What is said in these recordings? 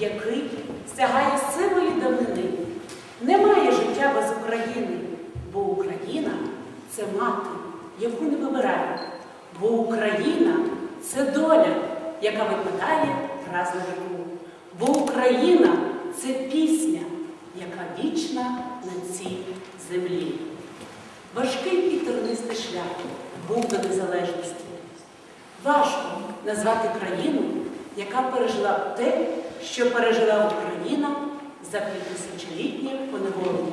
який сягає сивої давнини. Немає життя без України, бо Україна це мати, яку не вибирає. Бо Україна це доля, яка випадає раз на віку. Бо Україна це пісня, яка вічна на цій землі. Важкий і тернистий шлях був до незалежності. Важко назвати країну, яка пережила те, що пережила Україна за півтисячолітнє поневолення.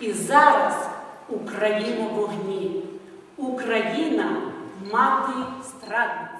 І зараз Україна вогні. Україна мати страдниця.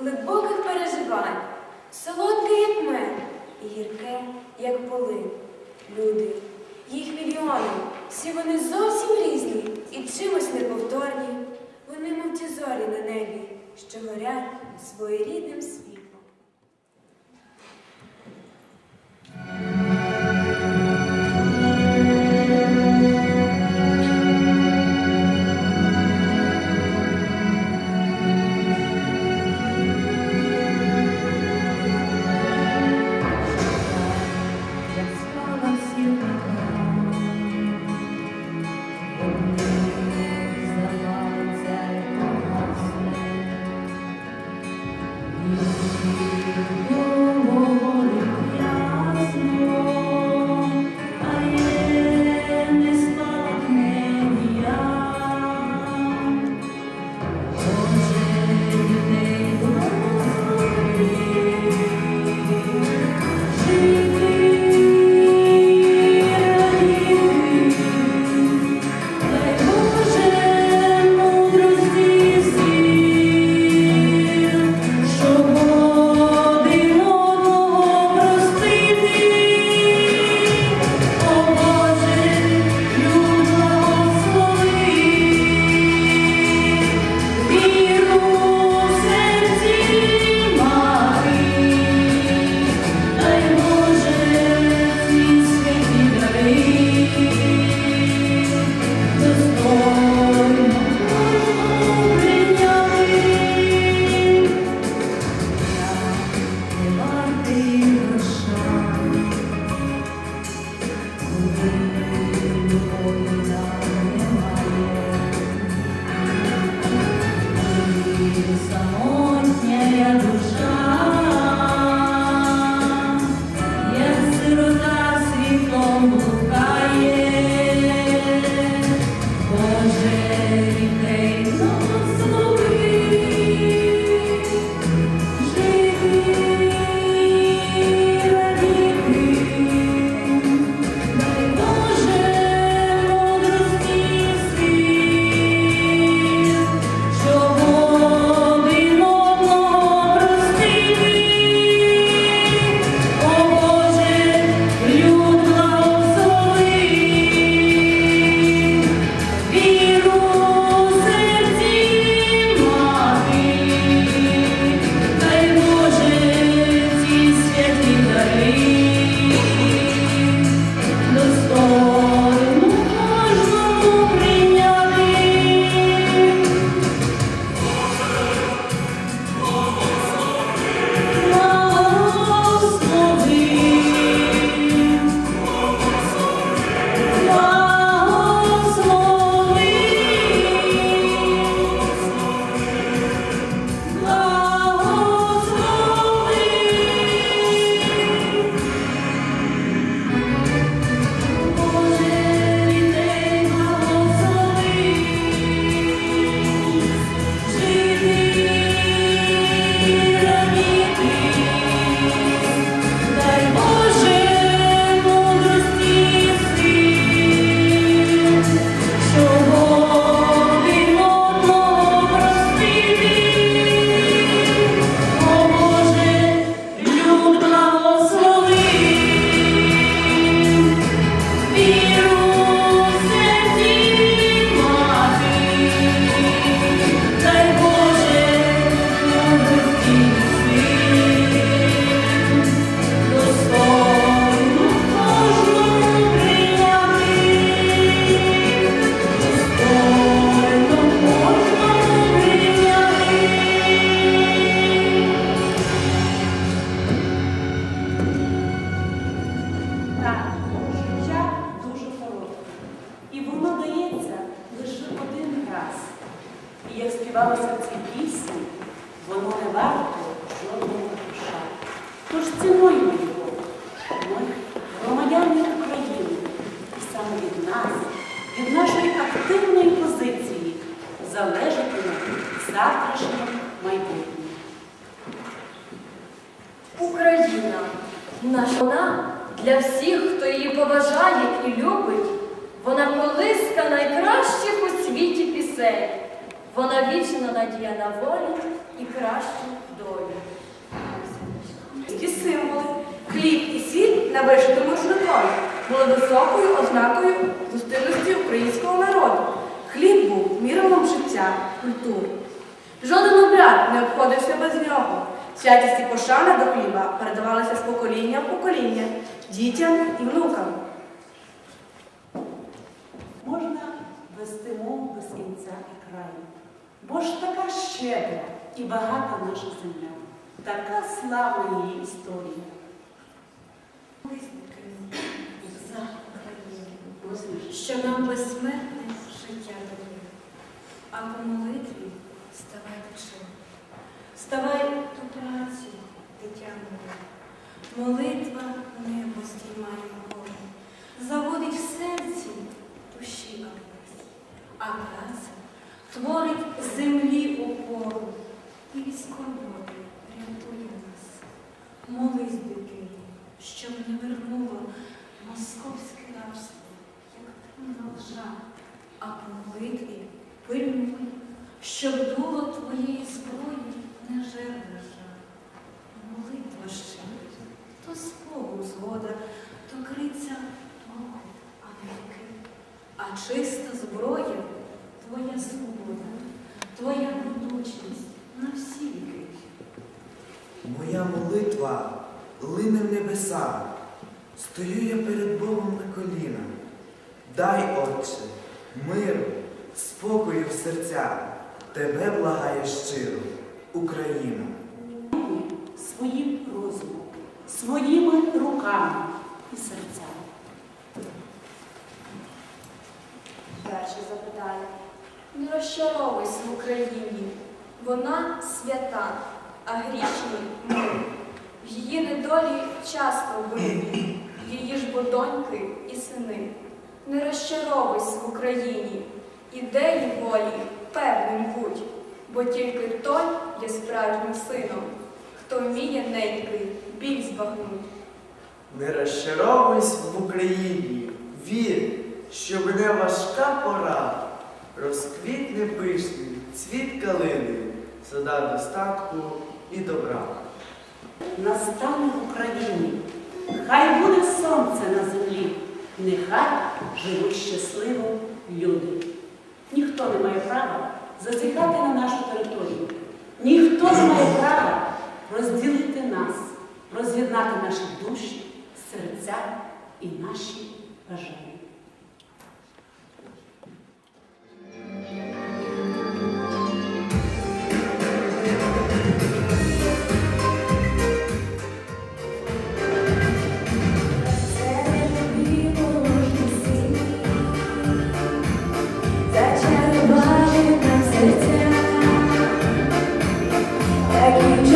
Глибоких переживань, солодке, як мед, і гірке, як полин. Люди, їх мільйони, всі вони зовсім різні і чимось неповторні. Вони, мов ті зорі на небі, що горять своєрідним світлом. Música варто жодного гроша. Тож цінуємо його. Ми громадяни України. І саме від нас, від нашої активної позиції залежатиме завтрашнє майбутнє. Україна наша вона для всіх, хто її поважає і любить. Вона колиска найкращих у світі пісень. Вона вічна надія на волю і кращу долю. Ті символи, хліб і сіль на вишитому жнутові були високою ознакою зустинності українського народу. Хліб був мірилом життя, культури. Жоден обряд не обходився без нього. Святість і пошана до хліба передавалися з покоління в покоління дітям і внукам. Можна вести мову без кінця і краю. Бо ж така щедра і багата наша земля, така славна її історія. За Україну. Що нам безсмертне життя дає. А по молитві ставай чого. Вставай до праці, дитя моє. Молитва небо здіймає вгору, заводить в серці душі а праця творить землі опору і військової рятує нас. Молись, дитино, щоб не вернуло московське рабство, як темна лжа, Стою я перед Богом на колінах. Дай, Отче, миру, спокою в серця. Тебе благає щиро, Україна. Своїм розумом, своїми руками і серцями. Перше запитання. Не розчаровуйся в Україні. Вона свята, а грішні ми. В її недолі часто винні, її ж бо доньки і сини. Не розчаровуйся в Україні, ідеї волі певним будь, бо тільки той є справжнім сином, хто вміє неньки біль збагнуть. Не розчаровуйся в Україні, вір, що мене важка пора, розквітне пишний цвіт калини, сада достатку і добра. Настане в Україні, хай буде сонце на землі, нехай живуть щасливо люди. Ніхто не має права зазіхати на нашу територію. Ніхто не має права розділити нас, роз'єднати наші душі, серця і наші бажання.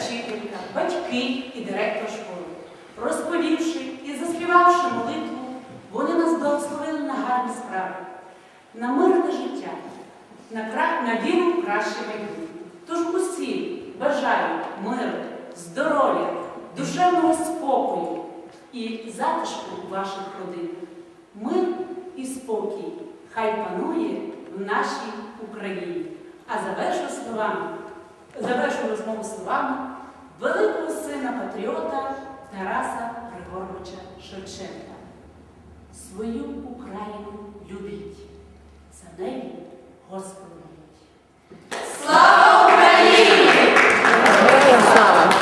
Ці батьки і директор школи. Розповівши і заспівавши молитву, вони нас благословили на гарні справи, на мирне життя, на, кра... на віру в краще майбутнє. Тож усі бажаю миру, здоров'я, душевного спокою і затишку ваших родинах. Мир і спокій хай панує в нашій Україні. А завершу словами, завершу розмову словами великого сина патріота Тараса Григоровича Шевченка. Свою Україну любіть, за неї Господу моліть. Слава Україні! Слава!